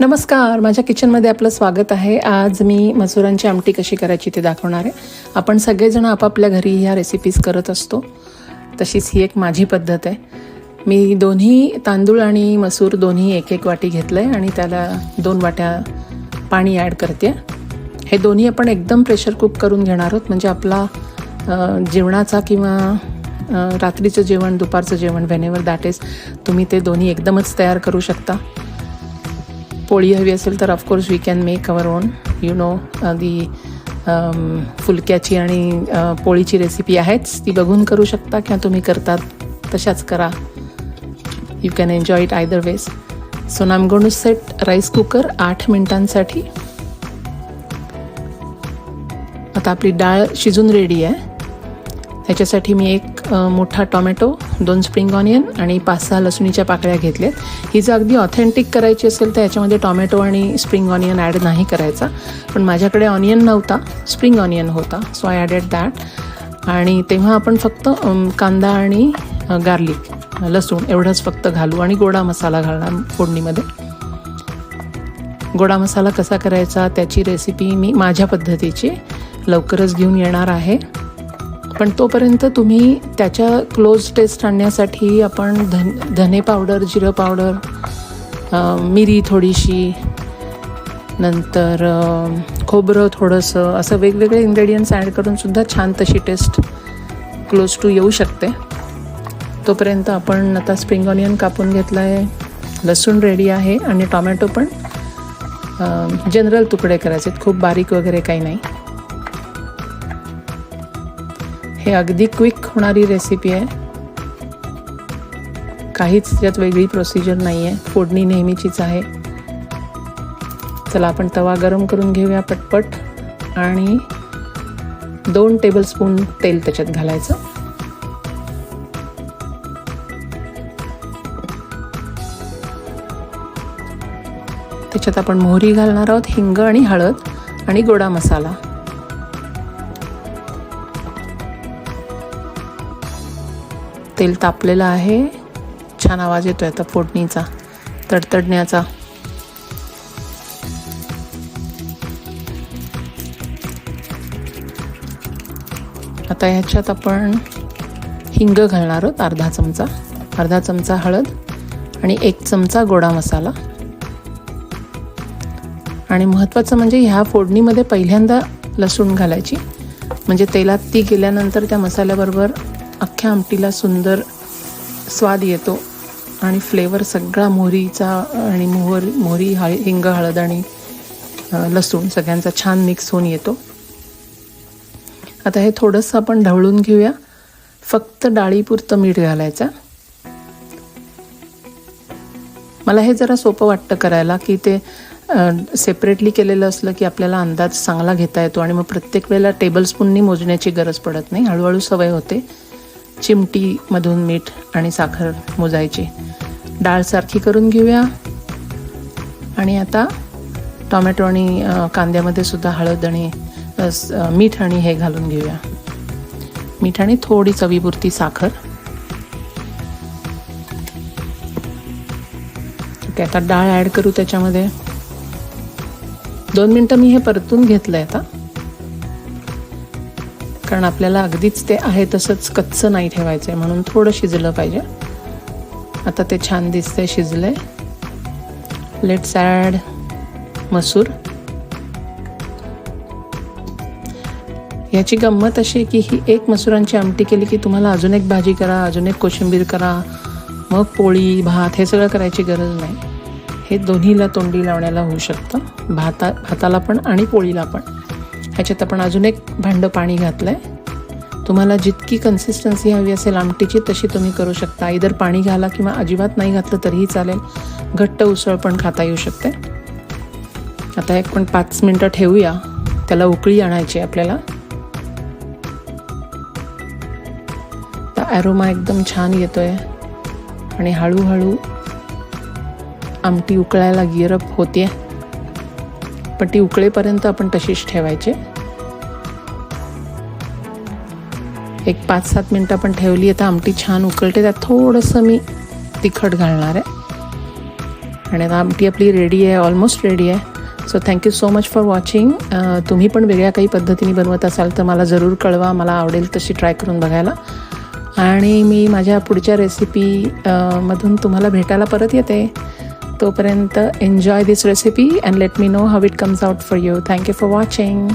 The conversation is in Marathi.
नमस्कार माझ्या किचनमध्ये आपलं स्वागत आहे. आज मी मसुरांची आमटी कशी करायची ते दाखवणार आहे. आपण सगळेजण आपापल्या घरी ह्या रेसिपीज करत असतो. तशीच ही एक माझी पद्धत आहे. मी दोन्ही तांदूळ आणि मसूर दोन्ही एक एक वाटी घेतलं आहे आणि त्याला दोन वाट्या पाणी ॲड करते. हे दोन्ही आपण एकदम प्रेशर कुक करून घेणार आहोत. म्हणजे आपला जेवणाचा किंवा रात्रीचं जेवण दुपारचं जेवण व्हेनेवर दॅट इज तुम्ही ते दोन्ही एकदमच तयार करू शकता. पोळी हवी असेल तर of course we can make our own you know the फुलक्याची आणि पोळीची रेसिपी आहेच. ती बघून करू शकता किंवा तुम्ही करतात तशाच करा. You can enjoy it either veg so now I'm gonna set rice cooker आठ मिनिटांसाठी. आता आपली डाळ शिजून रेडी आहे. त्याच्यासाठी मी एक मोठा टॉमॅटो दोन स्प्रिंग ऑनियन आणि पाच सहा लसणीच्या पाकळ्या घेतल्यात. ही जर अगदी ऑथेंटिक करायची असेल तर याच्यामध्ये टॉमॅटो आणि स्प्रिंग ऑनियन ॲड नाही करायचा. पण माझ्याकडे ऑनियन नव्हता स्प्रिंग ऑनियन होता. सो आय ॲडेड दॅट आणि तेव्हा आपण फक्त कांदा आणि गार्लिक लसूण एवढंच फक्त घालू आणि गोडा मसाला घालणार फोडणीमध्ये. गोडा मसाला कसा करायचा त्याची रेसिपी मी माझ्या पद्धतीची लवकरच घेऊन येणार आहे. पण तोपर्यंत तुम्ही त्याच्या क्लोज टेस्ट आणण्यासाठी आपण धन धने पावडर जिरं पावडर मिरी थोडीशी नंतर खोबरं थोडंसं असं वेगवेगळे इन्ग्रेडियंट्स ॲड करूनसुद्धा छान तशी टेस्ट क्लोज टू येऊ शकते. तोपर्यंत आपण आता स्प्रिंग ऑनियन कापून घेतला आहे लसूण रेडी आहे आणि टॉमॅटो पण जनरल तुकडे करायचे आहेत खूप बारीक वगैरे काही नाही. हे अगदी क्विक होणारी रेसिपी आहे. काहीच त्यात वेगळी प्रोसिजर नाही आहे फोडणी नेहमीचीच आहे. चला आपण तवा गरम करून घेऊया पटपट. आणि दोन टेबलस्पून तेल त्याच्यात घालायचं. त्याच्यात आपण मोहरी घालणार आहोत हिंग आणि हळद आणि गोडा मसाला. तेल तापलेलं आहे. छान आवाज येतो आहे आता फोडणीचा तडतडण्याचा. आता ह्याच्यात आपण हिंग घालणार आहोत अर्धा चमचा. अर्धा चमचा हळद आणि एक चमचा गोडा मसाला. आणि महत्त्वाचं म्हणजे ह्या फोडणीमध्ये पहिल्यांदा लसूण घालायची. म्हणजे तेलात ती गेल्यानंतर त्या मसाल्याबरोबर अख्ख्या आमटीला सुंदर स्वाद येतो आणि फ्लेवर सगळा मोहरीचा आणि मोहर मोहरी हळ हिंग हळद आणि लसूण सगळ्यांचा छान मिक्स होऊन येतो. आता हे थोडंसं आपण ढवळून घेऊया. फक्त डाळीपुरतं मीठ घालायचं. मला हे जरा सोपं वाटतं करायला की ते सेपरेटली केलेलं असलं की आपल्याला अंदाज चांगला घेता येतो आणि मग प्रत्येक वेळेला टेबलस्पूननी मोजण्याची गरज पडत नाही. हळूहळू सवय होते. चिमटीमधून मीठ आणि साखर मोजायची. डाळ सारखी करून घेऊया. आणि आता टोमॅटो आणि कांद्यामध्ये सुद्धा हळद आणि मीठ आणि हे घालून घेऊया. मीठ आणि थोडी चवीपुरती साखर. ओके आता डाळ ॲड करू त्याच्यामध्ये. दोन मिनटं मी हे परतून घेतलं आहे आता. कारण आपल्याला अगदीच ते आहे तसंच कच्चं नाही ठेवायचं आहे म्हणून थोडं शिजलं पाहिजे. आता ते छान दिसतंय आहे लेट्स ॲड मसूर. याची गंमत अशी आहे की ही एक मसुरांची आमटी केली की तुम्हाला अजून एक भाजी करा अजून एक कोशिंबीर करा मग पोळी भात हे सगळं करायची गरज नाही. हे दोन्हीला तोंडी लावण्याला होऊ शकतं. भाता भाताला पण आणि पोळीला पण. ह्याच्यात आपण अजून एक भांडं पाणी घातलं आहे तुम्हाला जितकी कन्सिस्टन्सी हवी असेल आमटीची तशी तुम्ही करू शकता. इधर पाणी घाला किंवा अजिबात नाही घातलं तरीही चालेल. घट्ट उसळ पण खाता येऊ शकते. आता एक पण पाच मिनटं ठेवूया. त्याला उकळी आणायची आहे आपल्याला. तर ॲरोमा एकदम छान येतोय. आणि हळूहळू आमटी उकळायला गिअरअप होते पण ती उकळेपर्यंत आपण तशीच ठेवायची. एक पाच सात मिनटं आपण ठेवली आता आमटी छान उकळते. त्यात थोडंसं मी तिखट घालणार आहे. आणि आता आमटी आपली रेडी आहे ऑलमोस्ट रेडी आहे. So thank you so much for watching तुम्ही पण वेगळ्या काही पद्धतीने बनवत असाल तर मला जरूर कळवा. मला आवडेल तशी ट्राय करून बघायला. आणि मी माझ्या पुढच्या रेसिपी मधून तुम्हाला भेटायला परत येते. तोपर्यंत enjoy this recipe and let me know how it comes out for you thank you for watching